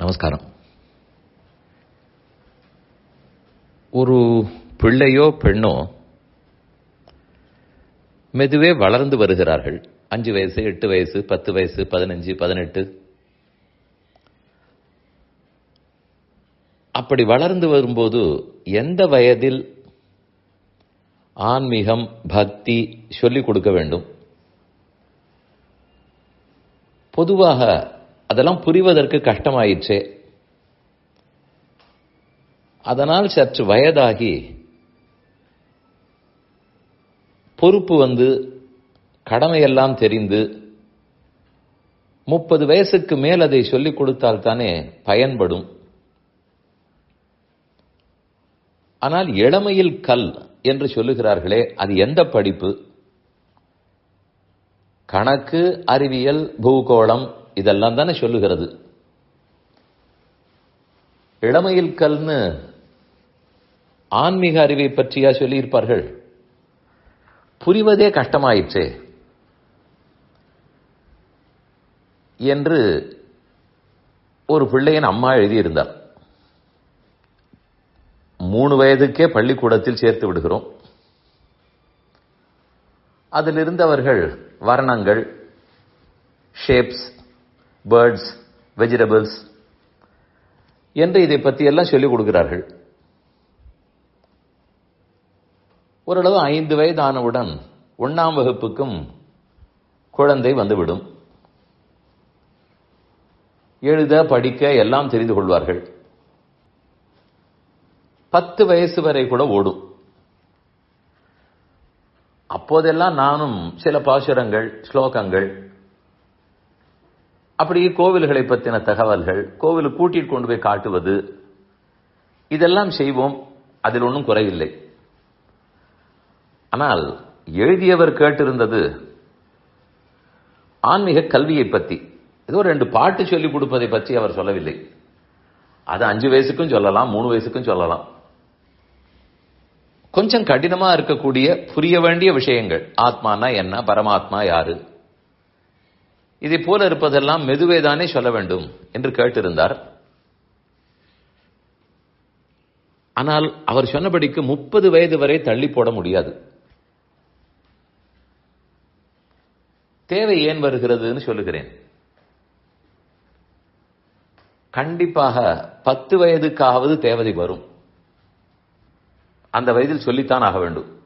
நமஸ்காரம். ஒரு பிள்ளையோ பெண்ணோ மெதுவே வளர்ந்து வருகிறார்கள். அஞ்சு வயசு எட்டு வயசு பத்து வயசு பதினஞ்சு பதினெட்டு. அப்படி வளர்ந்து வரும்போது எந்த வயதில் ஆன்மீகம் பக்தி சொல்லிக் கொடுக்க வேண்டும்? பொதுவாக அதெல்லாம் புரிவதற்கு கஷ்டமாயிற்றே அதனால் சற்று வயதாகி பொறுப்பு வந்து கடமையெல்லாம் தெரிந்து முப்பது வயசுக்கு மேல் அதை சொல்லிக் கொடுத்தால் தானே பயன்படும். ஆனால் இளமையில் கல் என்று சொல்லுகிறார்களே அது எந்த படிப்பு? கணக்கு அறிவியல் பூகோளம் இதெல்லாம் தானே சொல்லுகிறது. இளமையில் கல்னு ஆன்மீக அறிவை பற்றியா சொல்லியிருப்பார்கள்? புரிவதே கஷ்டமாயிற்றே. என்று ஒரு பிள்ளையின் அம்மா எழுதியிருந்தார். மூணு வயதுக்கே பள்ளிக்கூடத்தில் சேர்த்து விடுகிறோம். அதிலிருந்து அவர்கள் வர்ணங்கள் ஷேப்ஸ் பேர்ட்ஸ் வெஜிடபிள்ஸ் என்று இதை பற்றி எல்லாம் சொல்லிக் கொடுக்கிறார்கள். ஓரளவு ஐந்து வயதானவுடன் ஒன்னாம் வகுப்புக்கும் குழந்தை வந்துவிடும். எழுத படிக்க எல்லாம் தெரிந்து கொள்வார்கள். பத்து வயசு வரை கூட ஓடும். அப்போதெல்லாம் நானும் சில பாசுரங்கள் ஸ்லோகங்கள் அப்படி கோவில்களை பற்றின தகவல்கள் கோவிலுக்கு கூட்டிட்டு கொண்டு போய் காட்டுவது இதெல்லாம் செய்வோம் அதில் ஒன்றும் குறையில்லை. ஆனால் எழுதியவர் கேட்டிருந்தது ஆன்மீக கல்வியை பற்றி ஏதோ ரெண்டு பாட்டு சொல்லிக் கொடுப்பதை பற்றி அவர் சொல்லவில்லை. அது அஞ்சு வயசுக்கும் சொல்லலாம் மூணு வயசுக்கும் சொல்லலாம். கொஞ்சம் கடினமாக இருக்கக்கூடிய புரிய வேண்டிய விஷயங்கள். ஆத்மானா என்ன பரமாத்மா யாரு? இதை போல இருப்பதெல்லாம் மெதுவேதானே சொல்ல வேண்டும் என்று கேட்டிருந்தார். ஆனால் அவர் சொன்னபடிக்கு முப்பது வயது வரை தள்ளி போட முடியாது. தேவை ஏன் வருகிறதுன்னு சொல்லுகிறேன். கண்டிப்பாக பத்து வயதுக்காவது தேவதை வரும். அந்த வயதில் சொல்லித்தான் ஆக வேண்டும்.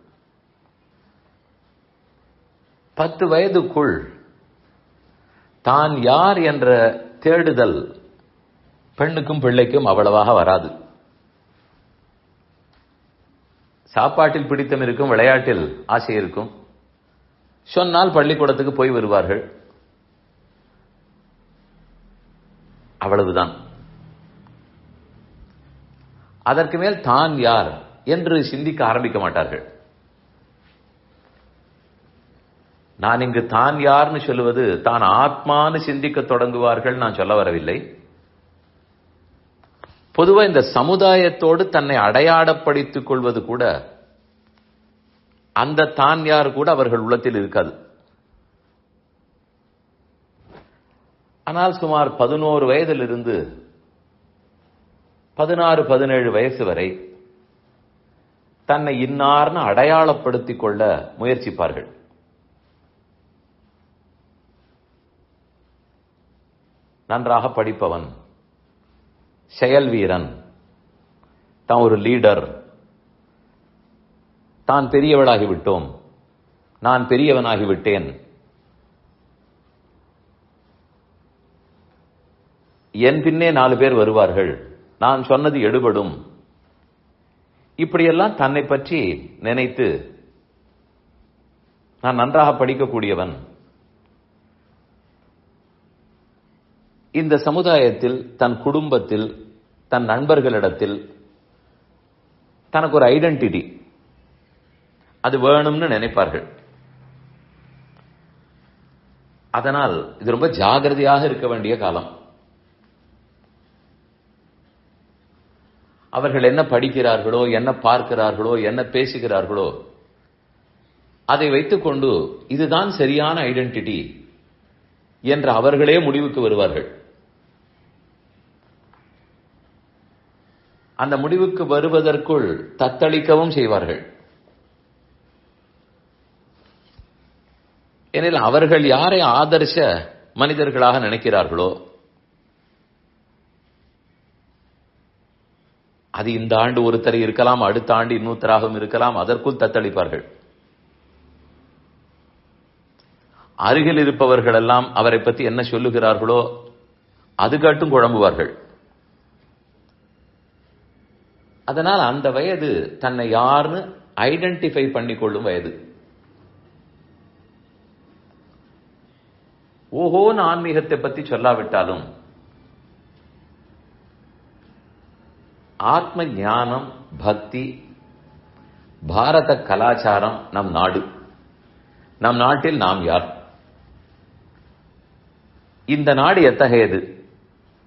பத்து வயதுக்குள் தான் யார் என்ற தேடுதல் பெண்ணுக்கும் பிள்ளைக்கும் அவ்வளவாக வராது. சாப்பாட்டில் பிடித்தம் இருக்கும் விளையாட்டில் ஆசை இருக்கும். சொன்னால் பள்ளிக்கூடத்துக்கு போய் வருவார்கள். அவ்வளவுதான். அதற்கு மேல் தான் யார் என்று சிந்திக்க ஆரம்பிக்க மாட்டார்கள். நான் இங்கு தான் யார்னு சொல்லுவது தான் ஆத்மான்னு சிந்திக்க தொடங்குவார்கள் நான் சொல்ல வரவில்லை. பொதுவா இந்த சமுதாயத்தோடு தன்னை அடையாளப்படுத்திக் கொள்வது கூட அந்த தான் யார் கூட அவர்கள் உள்ளத்தில் இருக்காது. ஆனால் சுமார் பதினோரு வயதிலிருந்து பதினாறு பதினேழு வயசு வரை தன்னை இன்னார்னு அடையாளப்படுத்திக் கொள்ள முயற்சிப்பார்கள். நன்றாக படிப்பவன். செயல் வீரன். தான் ஒரு லீடர். தான் பெரியவளாகிவிட்டோம் நான் பெரியவனாகிவிட்டேன் என் பின்னே நாலு பேர் வருவார்கள். நான் சொன்னது எடுபடும். இப்படியெல்லாம் தன்னை பற்றி நினைத்து நான் நன்றாக படிக்கக்கூடியவன். இந்த சமுதாயத்தில் தன் குடும்பத்தில் தன் நண்பர்களிடத்தில் தனக்கு ஒரு ஐடென்டிட்டி அது வேணும்னு நினைப்பார்கள். அதனால் இது ரொம்ப ஜாகிரதையாக இருக்க வேண்டிய காலம். அவர்கள் என்ன படிக்கிறார்களோ என்ன பார்க்கிறார்களோ என்ன பேசுகிறார்களோ அதை வைத்துக்கொண்டு இதுதான் சரியான ஐடென்டிட்டி என்று அவர்களே முடிவுக்கு வருவார்கள். அந்த முடிவுக்கு வருவதற்குள் தத்தளிக்கவும் செய்வார்கள். எனில் அவர்கள் யாரை ஆதர்ச மனிதர்களாக நினைக்கிறார்களோ அது இந்த ஆண்டு ஒருத்தர் இருக்கலாம் அடுத்த ஆண்டு இன்னொருத்தராகவும் இருக்கலாம் அதற்குள் தத்தளிப்பார்கள். அருகில் இருப்பவர்கள் எல்லாம் அவரை பற்றி என்ன சொல்லுகிறார்களோ அது காட்டும் குழம்புவார்கள். அதனால் அந்த வயது தன்னை யாருன்னு ஐடென்டிஃபை பண்ணிக்கொள்ளும் வயது. ஓஹோன்னு ஆன்மீகத்தை பத்தி சொல்லாவிட்டாலும் ஆத்ம ஞானம் பக்தி பாரத கலாச்சாரம் நம் நாடு. நம் நாட்டில் நாம் யார்? இந்த நாடு எத்தகையது?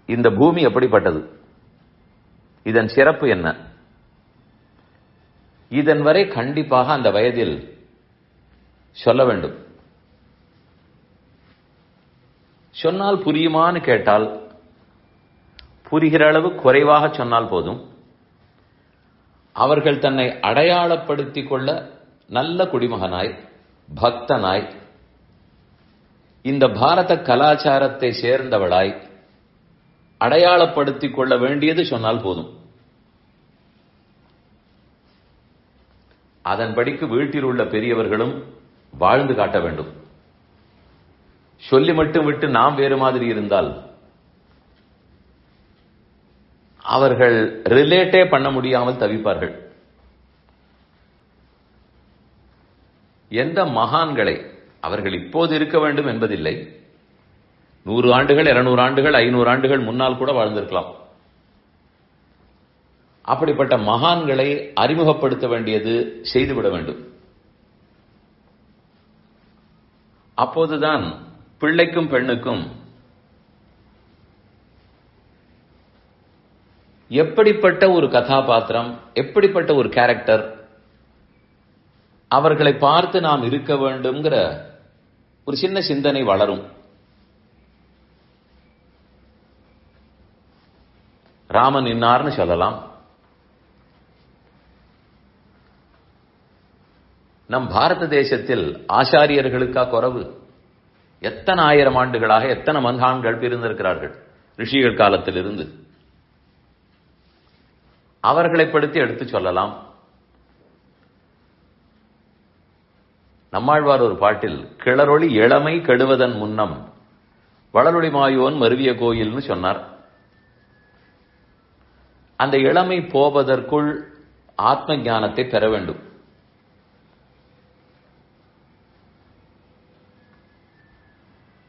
இந்த பூமி எப்படிப்பட்டது? இதன் சிறப்பு என்ன? இதன் வரை கண்டிப்பாக அந்த வயதில் சொல்ல வேண்டும். சொன்னால் புரியுமான்னு கேட்டால் புரிகிற அளவு குறைவாக சொன்னால் போதும். அவர்கள் தன்னை அடையாளப்படுத்திக் கொள்ள நல்ல குடிமகனாய் பக்தனாய் இந்த பாரத கலாச்சாரத்தை சேர்ந்தவளாய் அடையாளப்படுத்திக் கொள்ள வேண்டியது சொன்னால் போதும். அதன்படிக்கு வீட்டில் உள்ள பெரியவர்களும் வாழ்ந்து காட்ட வேண்டும். சொல்லி மட்டும் விட்டு நாம் வேறு மாதிரி இருந்தால் அவர்கள் ரிலேட்டே பண்ண முடியாமல் தவிப்பார்கள். எந்த மகான்களை அவர்கள் இப்போது இருக்க வேண்டும் என்பதில்லை. நூறு ஆண்டுகள் இருநூறு ஆண்டுகள் ஐநூறு ஆண்டுகள் முன்னால் கூட வாழ்ந்திருக்கலாம். அப்படிப்பட்ட மகான்களை அறிமுகப்படுத்த வேண்டியது செய்துவிட வேண்டும். அப்போதுதான் பிள்ளைக்கும் பெண்ணுக்கும் எப்படிப்பட்ட ஒரு கதாபாத்திரம் எப்படிப்பட்ட ஒரு கேரக்டர் அவர்களை பார்த்து நாம் இருக்க வேண்டும்ங்கிற ஒரு சின்ன சிந்தனை வளரும். ராமன் இன்னார்னு சொல்லலாம். நம் பாரத தேசத்தில் ஆச்சாரியர்களுக்கா குறவு? எத்தனை ஆயிரம் ஆண்டுகளாக எத்தனை மந்தான்கள் பிரிந்திருக்கிறார்கள் ரிஷிகள் காலத்திலிருந்து? அவர்களை படுத்தி எடுத்து சொல்லலாம். நம்மாழ்வார் ஒரு பாட்டில் கிளரொளி இளமை கெடுவதன் முன்னம் வளரொளி மாயோன் மருவிய கோயில்னு சொன்னார். அந்த இளமை போவதற்குள் ஆத்ம ஞானத்தை பெற வேண்டும்.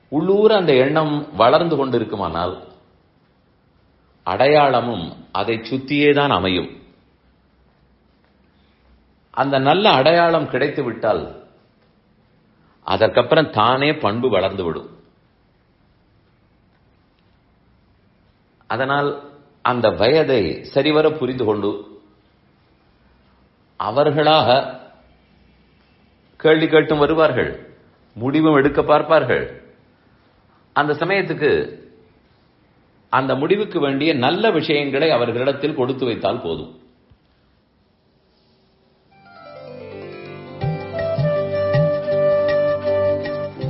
உள்ளூர் அந்த எண்ணம் வளர்ந்து கொண்டிருக்குமானால் அடையாளமும் அதை சுத்தியே தான் அமையும். அந்த நல்ல அடையாளம் கிடைத்து விட்டால் அதற்கப்புறம் தானே பண்பு வளர்ந்து விடும். அதனால் அந்த வயதை சரிவர புரிந்து கொண்டு அவர்களாக கேள்வி கேட்டும் வருவார்கள் முடிவும் எடுக்க பார்ப்பார்கள். அந்த சமயத்துக்கு அந்த முடிவுக்கு வேண்டிய நல்ல விஷயங்களை அவர்களிடத்தில் கொடுத்து வைத்தால் போதும்.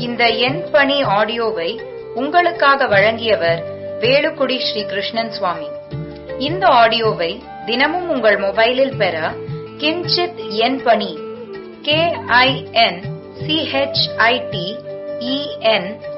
இந்த எண் பணி ஆடியோவை உங்களுக்காக வழங்கியவர் வேலுக்குடி ஸ்ரீ கிருஷ்ணன் சுவாமி. இந்த ஆடியோவை தினமும் உங்கள் மொபைலில் பெற கிஞ்சித் எண் பணி கே ஐ என் சிஹெச்ஐடி இஎன்